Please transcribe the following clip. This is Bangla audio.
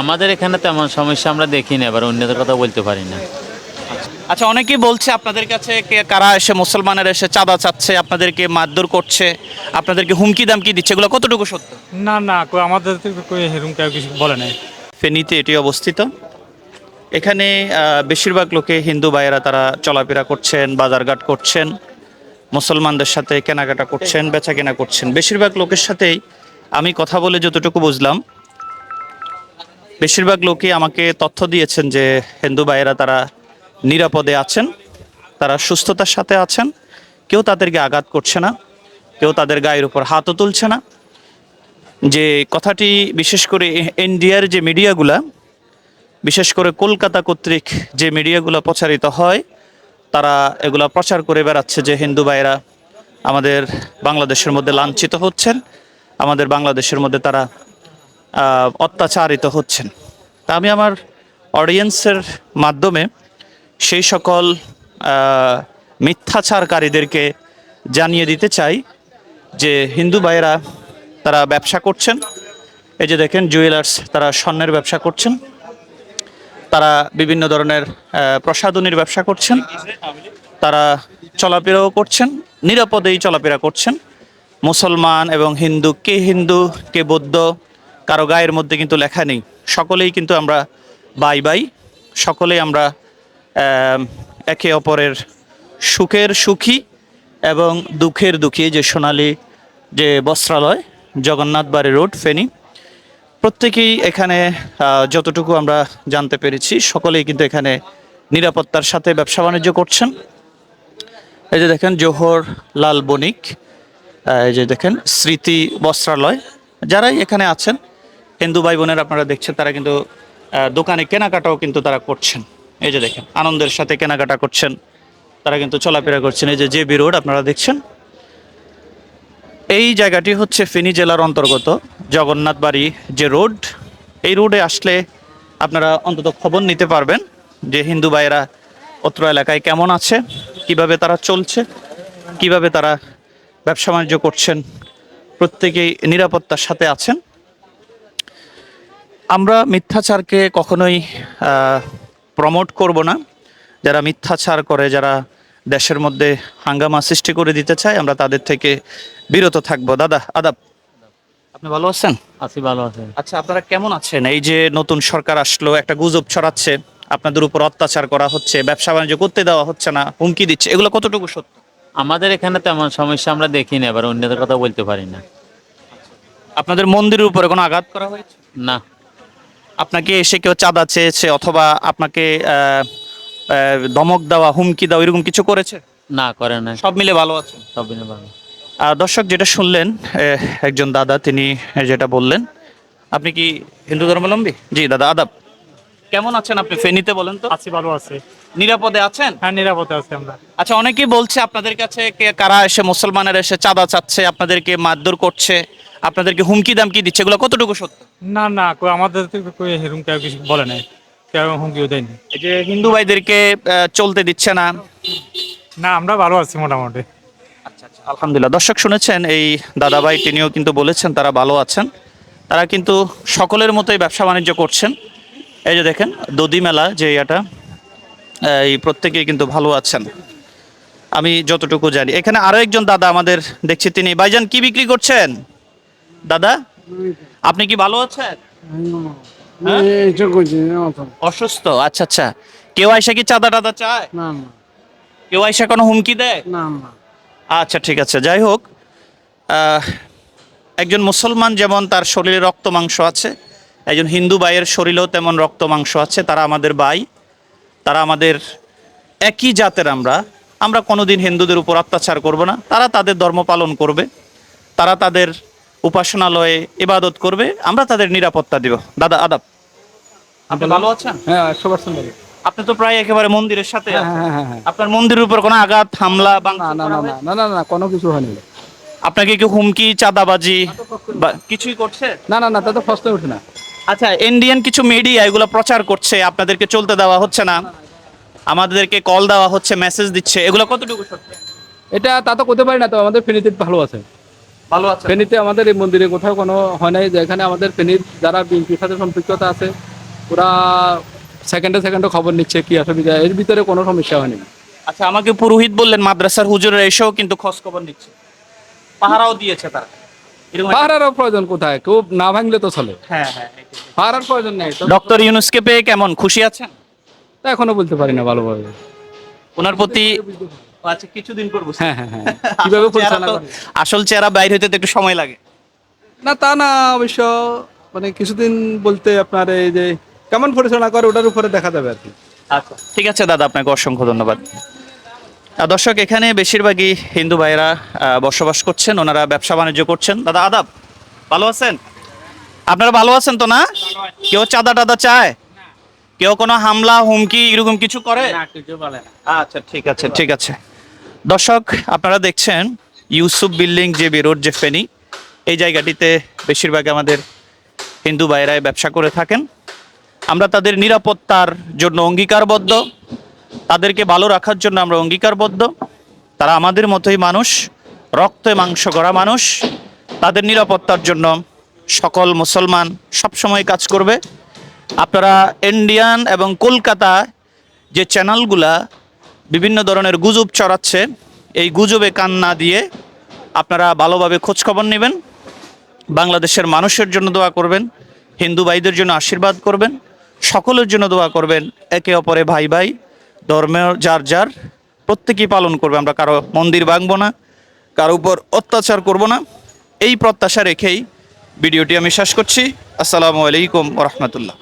আমাদের এখানে তেমন সমস্যা আমরা দেখি না এবার অন্যদের কথা বলতে পারি না। আচ্ছা অনেকেই বলছে আপনাদের কাছে কে কারা এসে মুসলমানের এসে চাঁদা চাচ্ছে আপনাদেরকে মারধর করছে আপনাদেরকে হুমকি দামকি দিচ্ছে এগুলো কতটুকু সত্য? না না কই আমাদের এরকম কেউ কিছু বলে নাই। ফেনীতে এটি অবস্থিত। এখানে বেশিরভাগ লোকে হিন্দু ভাইয়েরা তারা চলাফেরা করছেন বাজারঘাট করছেন মুসলমানদের সাথে কেনাকাটা করছেন বেচা কেনা করছেন। বেশিরভাগ লোকের সাথেই আমি কথা বলে যতটুকু বুঝলাম বেশিরভাগ লোকই আমাকে তথ্য দিয়েছেন যে হিন্দু ভাইয়েরা তারা নিরাপদে আছেন, তারা সুস্থতার সাথে আছেন, কেউ তাদেরকে আঘাত করছে না, কেউ তাদের গায়ের উপর হাতও তুলছে না। যে কথাটি বিশেষ করে ইন্ডিয়ার যে মিডিয়াগুলা, বিশেষ করে কলকাতা কর্তৃক যে মিডিয়াগুলো প্রচারিত হয়, তারা এগুলা প্রচার করে বেড়াচ্ছে যে হিন্দু ভাইয়েরা আমাদের বাংলাদেশের মধ্যে লাঞ্ছিত হচ্ছেন, আমাদের বাংলাদেশের মধ্যে তারা অত্যাচারিত হচ্ছেন। তা আমি আমার অডিয়েন্সের মাধ্যমে সেই সকল মিথ্যাচারকারীদেরকে জানিয়ে দিতে চাই যে হিন্দু ভাইয়েরা তারা ব্যবসা করছেন। এই যে দেখেন জুয়েলার্স তারা স্বর্ণের ব্যবসা করছেন। তারা বিভিন্ন ধরনের প্রসাধনীর ব্যবসা করছেন। তারা চলাফেরাও করছেন, নিরাপদেই চলাফেরা করছেন। মুসলমান এবং হিন্দু, কে হিন্দু, কে বৌদ্ধ কারও গায়ের মধ্যে কিন্তু লেখা নেই। সকলেই কিন্তু আমরা বাই বাই। সকলেই আমরা একে অপরের সুখের সুখী এবং দুঃখের দুঃখী। যে সোনালী যে বস্ত্রালয়, জগন্নাথ বাড়ি রোড, ফেনী। প্রত্যেকেই এখানে যতটুকু আমরা জানতে পেরেছি, সকলেই কিন্তু এখানে নিরাপত্তার সাথে ব্যবসা বাণিজ্য করছেন। এই যে দেখেন, জোহর লাল বণিক এই যে দেখেন, স্মৃতি বস্ত্রালয়। যারাই এখানে আছেন হিন্দু ভাই বোনের আপনারা দেখছেন, তারা কিন্তু দোকানে কেনাকাটাও কিন্তু তারা করছেন। এই যে দেখেন, আনন্দের সাথে কেনাকাটা করছেন, তারা কিন্তু চলাফেরা করছেন। এই যে জেবি রোড, আপনারা দেখছেন? এই জায়গাটি হচ্ছে ফেনী জেলার অন্তর্গত, জগন্নাথ বাড়ি যে রোড, এই রোডে আসলে আপনারা অন্তত খবর নিতে পারবেন যে হিন্দু ভাইয়েরা অত্র এলাকায় কেমন আছে, কীভাবে তারা চলছে, কীভাবে তারা ব্যবসা বাণিজ্য করছেন, প্রত্যেকেই নিরাপত্তার সাথে আছেন। আমরা মিথ্যাচারকে কখনোই প্রমোট করব না। যারা মিথ্যাচার করে যারা দেশের মধ্যে হাঙ্গামা সৃষ্টি করে দিতে চায় আমরা তাদের থেকে বিরত থাকব। দাদা আদাব। আপনি ভালো আছেন? আছি ভালো আছেন আচ্ছা আপনারা কেমন আছেন? এই যে নতুন সরকার আসলো একটা গুজব ছড়াচ্ছে আপনাদের উপর অত্যাচার করা হচ্ছে ব্যবসা বাণিজ্য করতে দেওয়া হচ্ছে না হুমকি দিচ্ছে এগুলো কতটুকু সত্য? আমাদের এখানে তেমন সমস্যা আমরা দেখি না এবার অন্যদের কথা বলতে পারি না। আপনাদের মন্দিরের উপরে কোনো আঘাত করা হয়েছে? না। আপনাকে এসে কেউ চাঁদা চেয়েছে অথবা আপনাকে ধমক দেওয়া হুমকি দেওয়া এরকম কিছু করেছে? না করে না সব মিলে ভালো আছে সব মিলে ভালো। দর্শক যেটা শুনলেন একজন দাদা তিনি যেটা বললেন আপনি কি হিন্দু ধর্মাবলম্বী? জি দাদা আদাব। কেমন আছেন আপনি? ফেনীতে বলেন তো। আছি ভালো আছে। নিরাপদে আছেন? হ্যাঁ নিরাপদে আছি আমরা। আচ্ছা অনেকেই বলছে আপনাদের কাছে কে কারা এসে মুসলমানের এসে চাঁদা চাচ্ছে আপনাদেরকে মারধর করছে আপনাদেরকে হুমকি দামকি দিচ্ছে এগুলো কতটুকু সত্য? না না কই আমাদের তো কেউ কিছু বলে নাই। কেউ হুমকিও দেয়নি। এই যে হিন্দু ভাইদেরকে আহ, চলতে দিচ্ছে না। না আমরা ভালো আছি মোটামুটি। আচ্ছা আচ্ছা আলহামদুলিল্লাহ। দর্শক শুনেছেন এই দাদাভাই তিনিও কিন্তু বলেছেন তারা ভালো আছেন। তারা কিন্তু সকলের মতোই ব্যবসা বাণিজ্য করছেন। এই যে দেখেন দদি মেলা যে এটা এই প্রত্যেকেই কিন্তু ভালো আছেন। আমি যতটুকু জানি। এখানে আরও একজন দাদা আমাদের দেখছি তিনি ভাইজান কি বিক্রি করছেন? দাদা আপনি কি ভালো আছেন? হ্যাঁ? অসুস্থ? আচ্ছা আচ্ছা। কেউ আইসা কি চাঁদা টাদা চায়? কেউ আইসা কোনো হুমকি দেয়? আচ্ছা ঠিক আছে। যাই হোক একজন মুসলমান যেমন তার শরীরে রক্ত মাংস আছে একজন হিন্দু ভাইয়ের শরীরেও তেমন রক্ত মাংস আছে তারা আমাদের ভাই তারা আমাদের একই জাতের আমরা। আমরা কোনোদিন হিন্দুদের উপর অত্যাচার করব না। তারা তাদের ধর্ম পালন করবে। তারা তাদের উপাসনালয়ে ইবাদত করবে আমরা তাদের নিরাপত্তা দিব। দাদা আদাব। আপনি ভালো আছেন? হ্যাঁ আপনি তো প্রায় একেবারে মন্দিরের সাথে হ্যাঁ। হ্যাঁ আপনার মন্দিরের উপর কোনো আঘাত হামলা না না না না না না না কোনো কিছু হয়নি। আপনাকে কি হুমকি চাঁদাবাজি বা কিছুই করছে? না না না তা তো উঠে না। আচ্ছা ইন্ডিয়ান কিছু মিডিয়া এগুলো প্রচার করছে আপনাদেরকে চলতে দেওয়া হচ্ছে না। আমাদেরকে কল দেওয়া হচ্ছে মেসেজ দিচ্ছে। এগুলো কতটুকু সত্য? এটা তা তো করতে পারি না তো আমাদের ফিনিতে ভালো আছে। ভালো আছেন? ফেনীতে আমাদের এই মন্দিরে কোথাও কোনো হয় নাই যে এখানে আমাদের ফেনীর যারা বিএনপির সাথে সম্পৃক্ততা আছে ওরা সেকেন্ডে সেকেন্ডে খবর নিচ্ছে কি অসুবিধা এর ভিতরে কোনো সমস্যা হয়নি। আচ্ছা আমাকে পুরোহিত বললেন মাদ্রাসার হুজুরের এসেও কিন্তু খোঁজ খবর নিচ্ছে। পাহারাও দিয়েছে তারা। এরকম একটা- প্রয়োজন কোথায়? কেউ না ভাঙলে তো চলে। হ্যাঁ হ্যাঁ পাহাড়ার প্রয়োজন নেই ডক্টর ইউনুসকে পেয়ে কেমন? খুশি আছেন? তা এখনও বলতে পারি না ভালোভাবে। ওনার প্রতি আচ্ছা কিছুদিন করব। হ্যাঁ হ্যাঁ হ্যাঁ কীভাবে পরিচালনা করে আসল চেহারা বাইর তো একটু সময় লাগে। না তা না অবশ্য মানে কিছুদিন বলতে আপনার এই যে কেমন পরিচালনা করে ওটার উপরে দেখা যাবে আর কি। আচ্ছা ঠিক আছে দাদা আপনাকে অসংখ্য ধন্যবাদ। দর্শক এখানে বেশিরভাগই হিন্দু ভাইরা আহ, বসবাস করছেন ওনারা ব্যবসা বাণিজ্য করছেন। দাদা আদাব ভালো আছেন? আপনারা ভালো আছেন তো না? কেউ চাঁদা টাদা চায়? কেউ কোনো হামলা হুমকি এরকম কিছু করে? আচ্ছা ঠিক আছে ঠিক আছে। দর্শক, আপনারা দেখছেন ইউসুফ বিল্ডিং যে বেরোড যে ফেনি। এই জায়গাটিতে বেশিরভাগ আমাদের হিন্দু ভাইরাই ব্যবসা করে থাকেন। আমরা তাদের নিরাপত্তার জন্য অঙ্গীকারবদ্ধ। তাদেরকে ভালো রাখার জন্য আমরা অঙ্গীকারবদ্ধ। তারা আমাদের মতোই মানুষ, রক্তে মাংস গড়া মানুষ। তাদের নিরাপত্তার জন্য সকল মুসলমান সবসময় কাজ করবে। আপনারা ইন্ডিয়ান এবং কলকাতা যে চ্যানেলগুলা বিভিন্ন ধরনের গুজব চড়াচ্ছে এই গুজবে কান না দিয়ে আপনারা ভালোভাবে খোঁজখবর নেবেন। বাংলাদেশের মানুষের জন্য দোয়া করবেন, হিন্দু ভাইদের জন্য আশীর্বাদ করবেন, সকলের জন্য দোয়া করবেন, একে অপরে ভাই ভাই ধর্মের যার যার, প্রত্যেকেই পালন করবে। আমরা কারও মন্দির ভাঙবো না, কারও উপর অত্যাচার করব না। এই প্রত্যাশা রেখেই ভিডিওটি আমি শেষ করছি। আসসালামু আলাইকুম রহমতুল্লাহ।